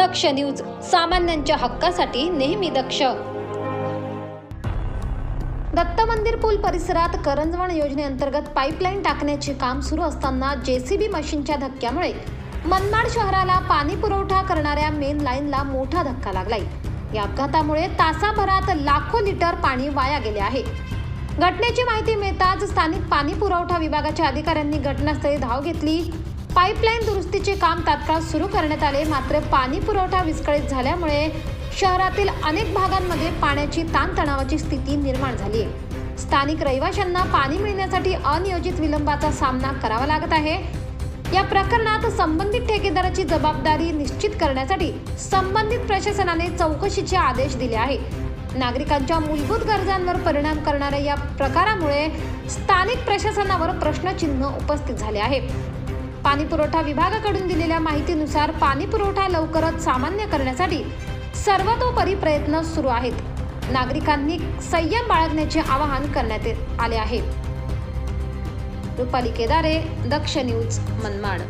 दक्ष news सामान्यांच्या हक्कासाठी नेहमी दक्ष. दत्त मंदिर पूल परिसरात करंजवण योजनेअंतर्गत पाईपलाईन टाकण्याचे काम सुरू असताना जेसीबी मशीनच्या धक्क्यामुळे मनमाड शहराला पाणी पुरवठा करणाऱ्या मेन लाईनला मोठा धक्का लागलाय. या अपघातामुळे तासाभरात लाखो लिटर पाणी वाया गेले आहे. घटनेची माहिती मिळताच स्थानिक पाणी पुरवठा विभागाच्या अधिकाऱ्यांनी घटनास्थळी धाव घेतली. पाईपलाईन दुरुस्तीचे काम तात्काळ सुरू करण्यात आले. मात्र पाणी पुरवठा विस्कळीत झाल्यामुळे शहरातील अनेक भागांमध्ये पाण्याची ताणतणावाची स्थिती निर्माण झाली आहे स्थानिक रहिवाशांना पाणी मिळण्यासाठी अनियोजित विलंबाचा सामना करावा लागत आहे. या प्रकरणात संबंधित ठेकेदाराची जबाबदारी निश्चित करण्यासाठी संबंधित प्रशासनाने चौकशीचे आदेश दिले आहे. नागरिकांच्या मूलभूत गरजांवर परिणाम करणाऱ्या या प्रकारामुळे स्थानिक प्रशासनावर प्रश्नचिन्ह उपस्थित झाले आहे. पाणी पुरवठा विभागाकडून दिलेल्या माहितीनुसार पाणी पुरवठा लवकरच सामान्य करण्यासाठी सर्वतोपरी प्रयत्न सुरू आहेत. नागरिकांनी संयम बाळगण्याचे आवाहन करण्यात येत आले आहे. रुपाली केदारे दक्ष न्यूज मनमाड.